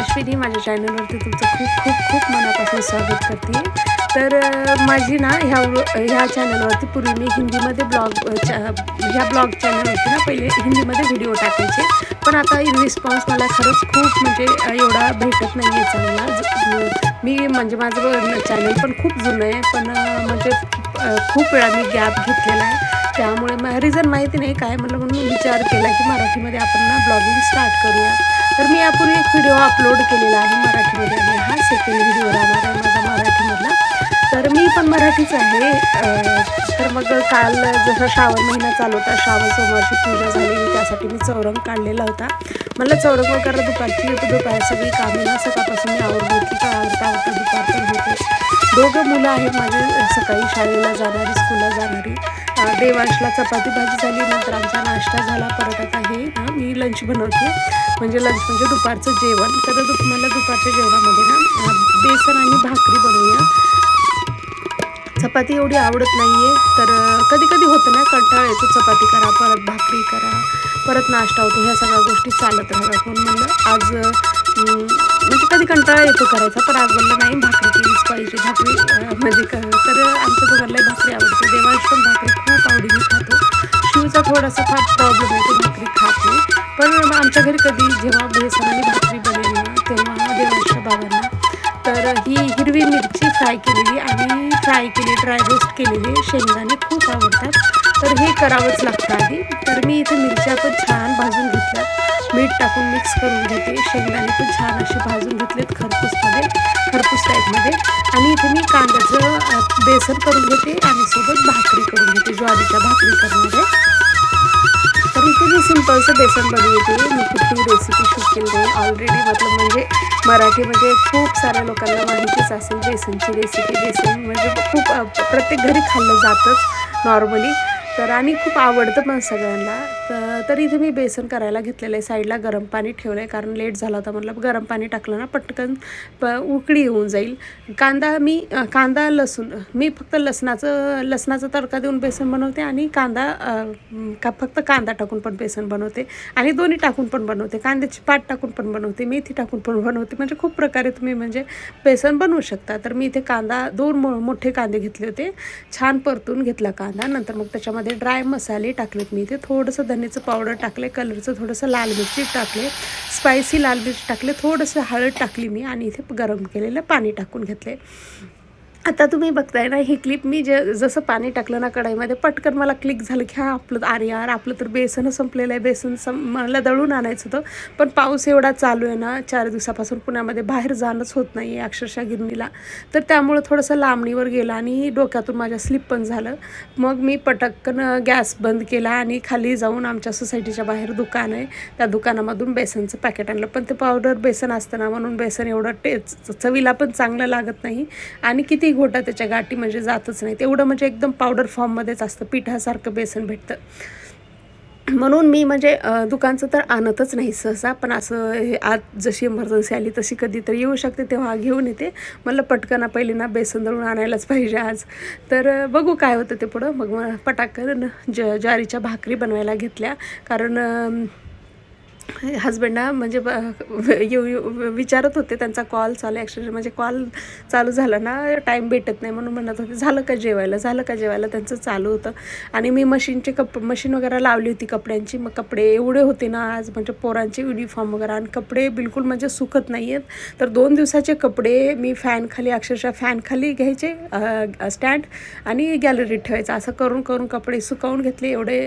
अश्विनी माझ्या चॅनलवरती तुमचं खूप खूप खूप मनापासून स्वागत करते. तर माझी ना ह्या ह्या चॅनलवरती पूर्वी मी हिंदीमध्ये ब्लॉग ह्या ब्लॉग चॅनलवरती ना पहिले हिंदीमध्ये व्हिडिओ टाकायचे. पण आता रिस्पॉन्स मला खरंच खूप म्हणजे एवढा भेटत नाही आहे चांगला मी म्हणजे माझं चॅनल पण खूप जुनं आहे. पण म्हणजे खूप वेळा मी गॅप घेतलेला आहे. त्यामुळे म रिझन माहिती नाही काय म्हटलं म्हणून विचार केला की मराठीमध्ये आपण ना ब्लॉगिंग स्टार्ट करूया. तर मी यापूर्वी एक व्हिडिओ अपलोड केलेला आहे मराठीमध्ये आणि हा सेकंड व्हिडिओ राहणार आहे माझा मराठीमधला. तर मी पण मराठीच आहे. तर मग काल जसं श्रावण महिना चालू होता श्रावण सोमवारची पूजा झाली. त्यासाठी मी चौरंग काढलेला होता. मला चौरंग वगैरे दुपारची दुपार सगळी कामे ना सकाळपासून मी आवड होती का आवडता आवडता दुपार पण होते दोघं मुलं आहेत माझे सकाळी शाळेला जाणारी स्कूलला जाणारी. देवांशला चपाती भाजी झाली नंतर आमचा नाश्ता झाला परत आता हे मी लंच बनवते. म्हणजे लंच म्हणजे दुपारचं जेवण. तर दुप मला दुपारच्या जेवणामध्ये ना बेसन आणि भाकरी बनवूया. चपाती एवढी आवडत नाही आहे तर कधी कधी होतं ना कंटाळा येतो चपाती करा परत भाकरी करा परत नाश्ता होतो ह्या सगळ्या गोष्टी चालत राहतात. म्हणून म्हणलं आज म्हणजे कधी कंटाळा येतो करायचा पण आज म्हणलं नाही भाकरी पाहिजे भाकरी म्हणजे तर आमच्या दोघांनाही भाकरी आवडते. देवांश पण भाकरी खूप आवडीने खातो. शिवचा थोडासा फार प्रॉब्लेम आहे तो भाकरी खात नाही. पण आमच्या घरी कधी जेव्हा बेसनाने आणि भाकरी बनेल ना तेव्हा देवांशच्या बाबांना तर ही हिरवी मिरची फ्राय केलेली आणि फ्राय केली ड्राय रोस्ट केलेली शेंगदाणे खूप आवडतात. तर हे करावंच लागतं आधी. तर मी इथे मिरच्या पण छान भाजून घेतल्या. मीठ टाकून मिक्स करून घेते. शेंगदाणे पण छान असे भाजून घेतलेत खरपूसमध्ये. टाईपमध्ये आणि इथे मी कांद्याचं बेसन करून घेते आणि सोबत भाकरी करून घेते ज्वारीच्या भाकरी करणार आहे. तर इथे मी सिम्पलचं बेसन बनवते. मी कुठली रेसिपी शिकेल नाही. ऑलरेडी मतलब म्हणजे मराठीमध्ये खूप साऱ्या लोकांना माहितीच असेल बेसनची रेसिपी बेसन म्हणजे खूप प्रत्येक घरी खाल्लं जातंच नॉर्मली तर आणि खूप आवडतं पण सगळ्यांना. तर तर इथे मी बेसन करायला घेतलेलं आहे. साईडला गरम पाणी ठेवलं आहे कारण लेट झाला होता म्हटलं गरम पाणी टाकलं ना पटकन प उकळी येऊन जाईल. कांदा मी कांदा लसूण मी फक्त लसणाचं लसणाचा तडका देऊन बेसन बनवते आणि कांदा का फक्त कांदा टाकून पण बेसन बनवते. आणि दोन्ही टाकून पण बनवते. कांद्याची पात टाकून पण बनवते. मेथी टाकून पण बनवते. म्हणजे खूप प्रकारे तुम्ही म्हणजे बेसन बनवू शकता. तर मी इथे कांदा दोन मो मोठे कांदे घेतले होते. छान परतून घेतला कांदा. नंतर मग त्याच्यामध्ये ड्राय मसाले टाकलेत मी. इथे थोडंसं धनेचं पावडर टाकले कलरचं थोडंसं लाल मिरची टाकले स्पायसी लाल मिरची टाकले थोडंसं हळद टाकली मी आणि इथे गरम केलेलं पाणी टाकून घेतले आता तुम्ही बघताय ना ही क्लिप मी जे जसं पाणी टाकलं ना कढाईमध्ये पटकन मला क्लिक झालं की हा आपलं अरे यार आपलं तर बेसन संपलेलं आहे बेसन सं मला दळून आणायचं होतं. पण पाऊस एवढा चालू आहे ना चार दिवसापासून पुण्यामध्ये बाहेर जाणंच होत नाही आहे अक्षरशः गिरणीला. तर त्यामुळं थोडंसं लांबणीवर गेलं आणि डोक्यातून माझ्या स्लिप पण झालं. मग मी पटकन गॅस बंद केला आणि खाली जाऊन आमच्या सोसायटीच्या बाहेर दुकान आहे. त्या दुकानामधून बेसनचं पॅकेट आणलं. पण ते पावडर बेसन असतं ना म्हणून बेसन एवढं टेच चवीला पण चांगलं लागत नाही. आणि किती घोटा त्याच्या गाठी म्हणजे जातच नाही. तेवढं म्हणजे एकदम पावडर फॉर्ममध्येच असतं. पिठासारखं बेसन भेटतं. म्हणून मी म्हणजे दुकानचं तर आणतच नाही सहसा पण असं हे आज जशी इमर्जन्सी आली तशी कधीतरी येऊ शकते तेव्हा घेऊन येते. मला पटकन पहिले ना बेसन दळून आणायलाच पाहिजे आज. तर बघू काय होतं ते पुढं. मग मग पटाकन ज ज्वारीच्या भाकरी बनवायला घेतल्या. कारण हजबंडना म्हणजे येऊ विचारत होते त्यांचा कॉल चालू आहे. ॲक्च्युली म्हणजे कॉल चालू झाला ना टाईम भेटत नाही म्हणून म्हणत होते झालं का जेवायला? झालं का जेवायला? त्यांचं चालू होतं. आणि मी मशीनचे कप मशीन वगैरे लावली होती कपड्यांची. मग कपडे एवढे होते ना आज म्हणजे पोरांचे युनिफॉर्म वगैरे आणि कपडे बिलकुल म्हणजे सुकत नाही आहेत तर दोन दिवसाचे कपडे मी फॅनखाली अक्षरशः फॅनखाली घ्यायचे स्टँड आणि गॅलरीत ठेवायचं. असं करून करून कपडे सुकवून घेतले. एवढे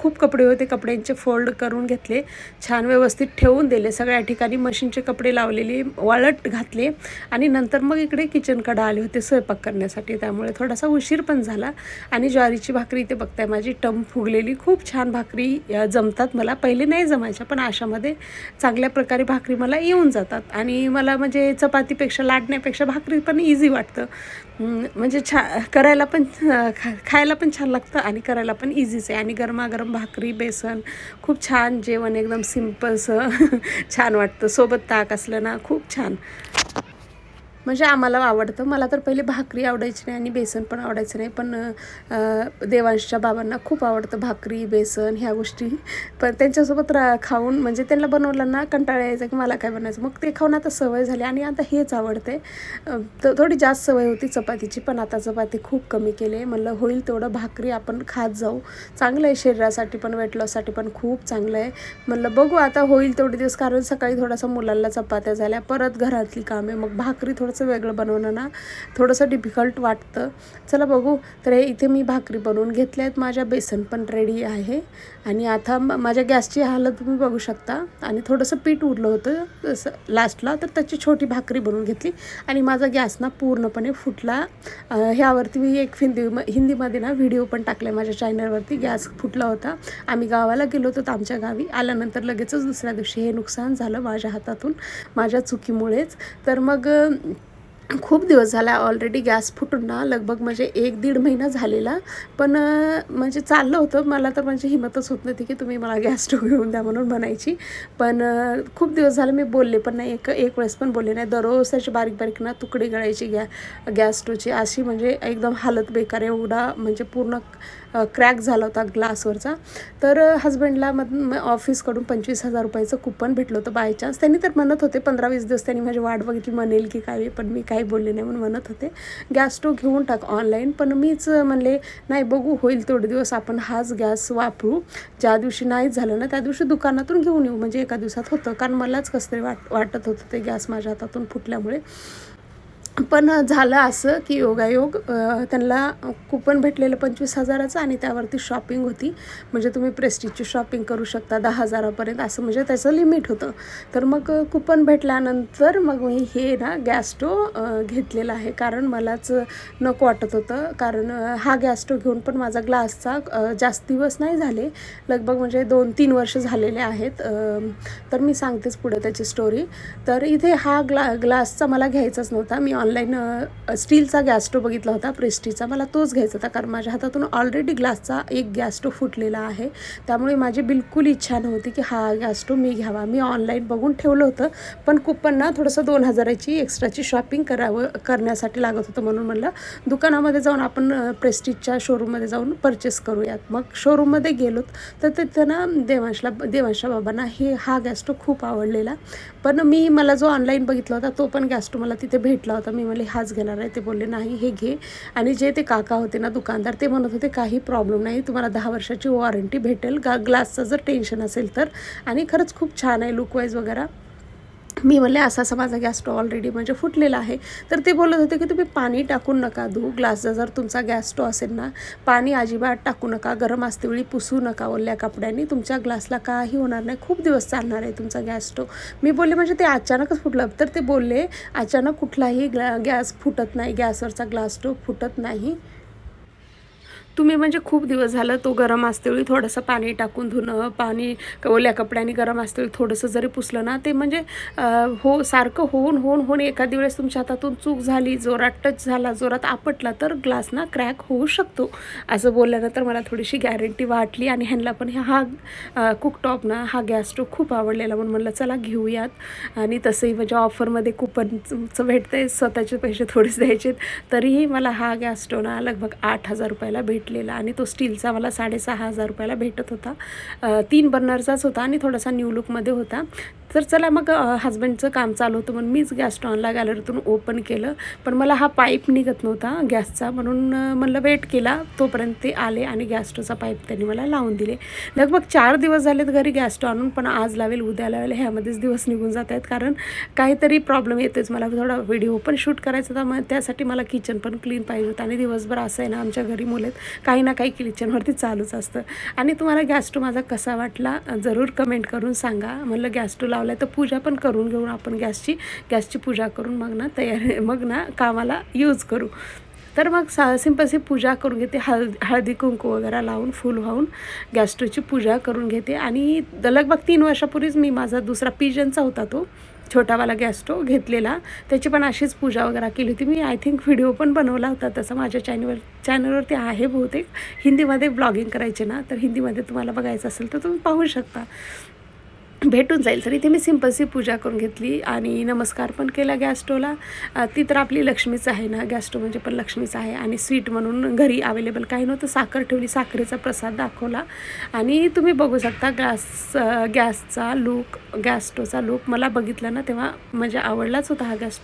खूप कपडे होते. कपड्यांचे फोल्ड करून घेतले. छान व्यवस्थित ठेवून दिले. सगळ्या ठिकाणी मशीनचे कपडे लावलेले वाळत घातले आणि नंतर मग इकडे किचनकडं आले होते स्वयंपाक करण्यासाठी. त्यामुळे थोडासा उशीर पण झाला आणि ज्वारीची भाकरी इथे बघताय माझी टम फुगलेली. खूप छान भाकरी जमतात मला. पहिले नाही जमायच्या पण अशामध्ये चांगल्या प्रकारे भाकरी मला येऊन जातात. आणि मला म्हणजे चपातीपेक्षा लाटण्यापेक्षा भाकरी पण इझी वाटतं. म्हणजे छा करायला पण खा खायला पण छान लागतं आणि करायला पण इझीच आहे. आणि गरमागरम भाकरी बेसन खूप छान जेवण एकदम सिम्पलसं छान वाटतं. सोबत ताक असलं ना खूप छान. म्हणजे आम्हाला आवडतं. मला तर पहिले भाकरी आवडायची नाही आणि बेसन पण आवडायचं नाही. पण देवांशच्या बाबांना खूप आवडतं भाकरी बेसन ह्या गोष्टी. पण त्यांच्यासोबत रा खाऊन म्हणजे त्यांना बनवल्याना कंटाळा यायचा की मला काय बनायचं मग ते खाऊन आता सवय झाली आणि आता हेच आवडते तर थोडी जास्त सवय होती चपातीची पण आता चपाती खूप कमी केली आहे. म्हणलं होईल तेवढं भाकरी आपण खात जाऊ. चांगलं आहे शरीरासाठी पण वेट लॉससाठी पण खूप चांगलं आहे. म्हणलं बघू आता होईल तेवढे दिवस कारण सकाळी थोडासा मुलांना चपात्या झाल्या. परत घरातली कामे मग भाकरी थोडंसं वेगळं बनवणं ना थोडंसं डिफिकल्ट वाटतं. चला बघू. तर हे इथे मी भाकरी बनवून घेतल्या आहेत. माझ्या बेसन पण रेडी आहे. आणि आता माझ्या गॅसची हालत तुम्ही बघू शकता. आणि थोडंसं पीठ उरलं होतं. लास्टला तर त्याची छोटी भाकरी बनवून घेतली. आणि माझा गॅस ना पूर्णपणे फुटला. ह्यावरती मी एक हिंदी हिंदीमध्ये ना व्हिडिओ पण टाकला माझ्या चॅनलवरती गॅस फुटला होता. आम्ही गावाला गेलो होतो तर आमच्या गावी. आल्यानंतर लगेचच दुसऱ्या दिवशी हे नुकसान झालं माझ्या हातातून माझ्या चुकीमुळेच. तर मग खूप दिवस झाला ऑलरेडी गॅस फुटून ना लगभग म्हणजे एक दीड महिना झालेला. पण म्हणजे चाललं होतं. मला तर म्हणजे हिमतच होत नव्हती की तुम्ही मला गॅस स्टोव घेऊन द्या म्हणून म्हणायची. पण खूप दिवस झाले मी बोलले पण नाही. एक एक वेळेस पण बोलले नाही. दररोज त्याची बारीक बारीक ना तुकडे गळायची गॅ गॅस स्टोवची अशी म्हणजे एकदम हालत बेकार एवढा म्हणजे पूर्ण क्रॅक झाला होता ग्लासवरचा. तर हजबंडला मग ऑफिसकडून पंचवीस हजार रुपयाचं कुपन भेटलं होतं बाय चान्स त्यांनी तर म्हणत होते पंधरा वीस दिवस त्यांनी माझी वाट बघितली म्हणेल की काय पण मी काही बोलले नाही म्हणून म्हणत होते. गॅस स्टोव घेऊन टाक ऑनलाईन पण मीच म्हणले नाही बघू होईल तेवढे दिवस आपण हाच गॅस वापरू. ज्या दिवशी नाहीच झालं ना त्या दिवशी दुकानातून घेऊन येऊ. म्हणजे एका दिवसात होतं. कारण मलाच कसं तरी वाट वाटत होतं ते गॅस माझ्या हातातून फुटल्यामुळे. पण झालं असं की योगायोग त्यांना कुपन भेटलेलं पंचवीस हजाराचं आणि त्यावरती शॉपिंग होती. म्हणजे तुम्ही प्रेस्टिजची शॉपिंग करू शकता दहा हजारापर्यंत असं म्हणजे त्याचं लिमिट होतं. तर मग कुपन भेटल्यानंतर मग मी हे ना गॅस स्टोव घेतलेला आहे. कारण मलाच नको वाटत होतं. कारण हा गॅस स्टोव घेऊन पण माझा ग्लासचा जास्त दिवस नाही झाले. लगभग म्हणजे दोन तीन वर्ष झालेले आहेत. तर मी सांगतेच पुढे त्याची स्टोरी तर इथे हा ग्ला ग्लासचा मला घ्यायचाच नव्हता. मी ऑनलाईन स्टीलचा गॅस बघितला होता प्रेस्टीचा मला तोच घ्यायचा होता कारण माझ्या हातातून ऑलरेडी ग्लासचा एक गॅस स्टो फुटलेला आहे. त्यामुळे माझी बिलकुल इच्छा नव्हती की हा गॅस स्टो मी घ्यावा. मी ऑनलाईन बघून ठेवलं होतं पण कुपन ना थोडंसं दोन हजाराची एक्स्ट्राची शॉपिंग करावं करण्यासाठी लागत होतं म्हणून म्हणलं दुकानामध्ये जाऊन आपण प्रेस्टीजच्या शोरूममध्ये जाऊन परचेस करूयात. मग शोरूममध्ये गेलोत तर तिथं ना देवांशला देवांशा बाबांना हे हा गॅस खूप आवडलेला. पण मी मला जो ऑनलाईन बघितला होता तो पण गॅस मला तिथे भेटला होता. मी म्हणले हाच घेणार आहे. ते बोलले नाही हे घे. आणि जे ते काका होते ना दुकानदार ते म्हणत होते काही प्रॉब्लेम नाही तुम्हाला दहा वर्षाची वॉरंटी भेटेल. गा ग्लासचं जर टेन्शन असेल तर. आणि खरंच खूप छान आहे लुकवाईज वगैरे. मी म्हणले असा असा माझा गॅस स्टॉव ऑलरेडी म्हणजे फुटलेला आहे. तर ते बोलत होते की तुम्ही पाणी टाकून नका धू ग्लासचा जर तुमचा गॅस स्टॉव असेल ना पाणी अजिबात टाकू नका. गरम असते वेळी पुसू नका ओल्या कपड्यांनी. तुमच्या ग्लासला काही होणार नाही. खूप दिवस चालणार आहे तुमचा गॅस स्टोव मी बोलले म्हणजे ते अचानकच फुटलं. तर ते बोलले अचानक कुठलाही ग्ला गॅस फुटत नाही. गॅसवरचा ग्लास स्टोव फुटत नाही. तुम्ही म्हणजे खूप दिवस झालं तो गरम असतेवेळी थोडंसं पाणी टाकून धुणं पाणी ओल्या कपड्यांनी गरम असतेवेळी थोडंसं जरी पुसलं ना ते म्हणजे हो सारखं होऊन होऊन होऊन एखादी वेळेस तुमच्या हातातून चूक झाली जोरात टच झाला जोरात आपटला तर ग्लास ना क्रॅक होऊ शकतो. असं बोलल्यानंतर मला थोडीशी गॅरंटी वाटली आणि ह्यांना पण हा कुकटॉप ना हा गॅस स्टोव खूप आवडलेला. म्हणून म्हणलं चला घेऊयात. आणि तसंही म्हणजे ऑफरमध्ये कुपनचं भेटतंय स्वतःचे पैसे थोडेच द्यायचे तरीही मला हा गॅस स्टोव ना लगभग आठ हजार रुपयाला भेटलेला आणि तो स्टीलचा मला साडेसहा हजार रुपयाला भेटत होता. तीन बर्नरचाच होता आणि थोडासा न्यू लुकमध्ये होता. तर चला मग हजबंडचं काम चालू होतं म्हणून मीच गॅस स्टॉनला गॅलरीतून ओपन केलं. पण मला हा पाईप निघत नव्हता गॅसचा म्हणून म्हणलं वेट केला. तोपर्यंत ते आले आणि गॅस स्टोचा पाईप त्यांनी मला लावून दिले. लगभग चार दिवस झालेत घरी गॅस स्टोव आणून पण आज लावेल उद्या लावेल ह्यामध्येच दिवस निघून जात आहेत. कारण काहीतरी प्रॉब्लेम येतेच. मला थोडा व्हिडिओ पण शूट करायचा होता. मग त्यासाठी मला किचन पण क्लीन पाहिजे होतं. आणि दिवसभर असं आहे ना आमच्या घरी मुलं आहेत. काही ना काही किचनवरती चालूच असतं. आणि तुम्हाला गॅस स्टो माझा कसा वाटला? जरूर कमेंट करून सांगा. म्हणलं गॅस लावला तर पूजा पण करून घेऊन आपण गॅसची गॅसची पूजा करून मग ना तयार मग ना कामाला यूज करू. तर मग सा सिंपलसी पूजा करून घेते. हळद हळदी कुंकू वगैरे लावून फुल वाहून गॅस्ट्रोची पूजा करून घेते. आणि लगभग तीन वर्षापूर्वीच मी माझा दुसरा पिजनचा होता तो छोटावाला गॅस्ट्रो घेतलेला. त्याची पण अशीच पूजा वगैरे केली होती. मी आय थिंक व्हिडिओ पण बनवला होता. तसं माझ्या चॅनलवर चॅनलवरती आहे बहुतेक. हिंदीमध्ये ब्लॉगिंग करायचे ना तर हिंदीमध्ये तुम्हाला बघायचं असेल तर तुम्ही पाहू शकता. भेटून जाईल. तर इथे मी सिम्पलची पूजा करून घेतली आणि नमस्कार पण केला गॅस स्टोला ती तर आपली लक्ष्मीच आहे ना? गॅस स्टो म्हणजे पण लक्ष्मीच आहे आणि स्वीट म्हणून घरी अवेलेबल काही नव्हतं. साखर ठेवली साखरेचा प्रसाद दाखवला. आणि तुम्ही बघू शकता गॅस गॅसचा लूक गॅस स्टोवचा लूक मला बघितला ना तेव्हा म्हणजे आवडलाच होता हा गॅस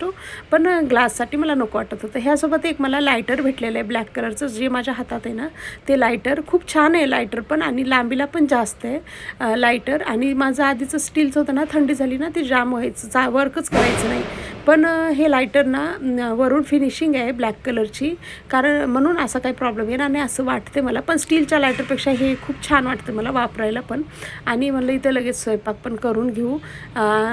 पण ग्लाससाठी मला नको वाटत होतं. ह्यासोबत एक मला लायटर भेटलेलं आहे ब्लॅक कलरचं जे माझ्या हातात आहे ना ते लायटर खूप छान आहे लायटर पण आणि लांबीला पण जास्त आहे लायटर आणि माझं आधीचं स्टीलचं होतं ना थंडी झाली ना ते जाम व्हायचं जा वर्कच करायचं नाही. पण हे लायटर ना वरून फिनिशिंग आहे ब्लॅक कलरची कारण म्हणून असा काही प्रॉब्लेम येणार नाही असं वाटते मला. पण स्टीलच्या लायटरपेक्षा हे खूप छान वाटतं मला वापरायला पण. आणि म्हणलं इथं लगेच स्वयंपाक पण करून घेऊ.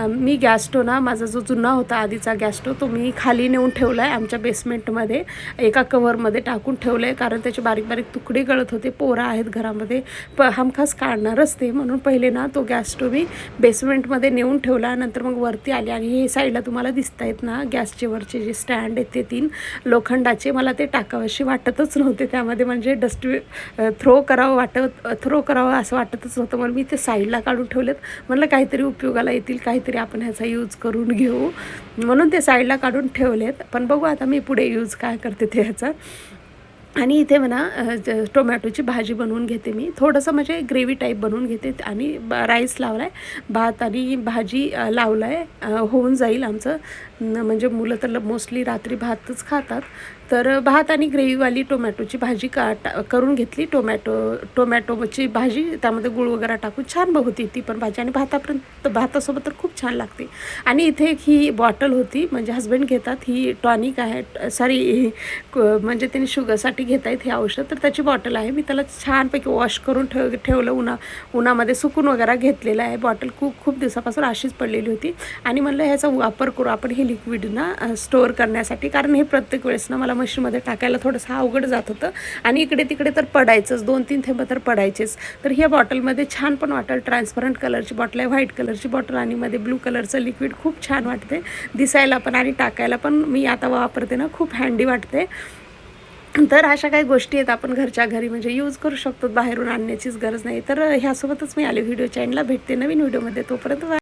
मी गॅस स्टो ना माझा जो जुना होता आधीचा गॅस स्टो तो मी खाली नेऊन ठेवला आहे आमच्या बेसमेंटमध्ये एका कवरमध्ये टाकून ठेवलं आहे कारण त्याचे बारीक बारीक तुकडे गळत होते. पोरं आहेत घरामध्ये. प हमखास काढणारच ते. म्हणून पहिले ना तो गॅस स्टो मी बेसमेंटमध्ये नेऊन ठेवला. नंतर मग वरती आले आणि हे साईडला तुम्हाला दिसतं आहेत ना गॅसचे वरचे जे स्टँड आहेत ते तीन लोखंडाचे. मला ते टाकावंशी वाटतच नव्हते. त्यामध्ये म्हणजे डस्टबिन थ्रो करावं वाटत थ्रो करावं असं वाटतच नव्हतं. म्हणून मी ते साईडला काढून ठेवलेत. म्हटलं काहीतरी उपयोगाला येतील काहीतरी आपण ह्याचा यूज करून घेऊ. म्हणून ते साईडला काढून ठेवलेत. पण बघू आता मी पुढे यूज काय करते ते ह्याचा. आणि इथे म्हणा ज- टोमॅटोची भाजी बनवून घेते मी. थोडंसं म्हणजे ग्रेव्ही टाईप बनवून घेते आणि ब राईस लावला आहे भात आणि भाजी लावला आहे होऊन जाईल आमचं. म्हणजे मुलं तर मोस्टली रात्री भातच खातात. तर भात आणि ग्रेव्हीवाली टोमॅटोची भाजी का टा करून घेतली. टोमॅटो टोमॅटोची भाजी त्यामध्ये गुळ वगैरे टाकून छान बघ होती ती पण भाजी. आणि भातापर्यंत भातासोबत तर खूप छान लागते. आणि इथे एक ही बॉटल होती. म्हणजे हस्बंड घेतात. ही टॉनिक आहे. सॉरी म्हणजे त्यांनी शुगरसाठी घेत आहेत हे औषध. तर त्याची बॉटल आहे. मी त्याला छानपैकी वॉश करून ठेव ठेवलं. उन्हा उन्हामध्ये सुकून वगैरे घेतलेलं आहे. बॉटल खूप खूप दिवसापासून अशीच पडलेली होती. आणि म्हणलं ह्याचा वापर करू. आपण हे लिक्विड ना स्टोअर करण्यासाठी. कारण हे प्रत्येक वेळेस ना मला मशीनमध्ये टाकायला थोडंसं अवघड जात होतं. आणि इकडे तिकडे तर पडायचंच. दोन तीन थेंब तर पडायचेच. तर ह्या बॉटलमध्ये छान पण वाटेल. ट्रान्सपरंट कलरची बॉटल आहे व्हाईट कलरची बॉटल आणि मध्ये ब्लू कलरचं लिक्विड खूप छान वाटते. दिसायला पण आणि टाकायला पण मी आता वापरते ना खूप हँडी वाटते. तर अशा काही गोष्टी आहेत आपण घरच्या घरी म्हणजे यूज करू शकतो. बाहेरून आणण्याचीच गरज नाही. तर ह्यासोबतच मी आले व्हिडिओ चॅनलला. भेटते नवीन व्हिडिओमध्ये. तोपर्यंत.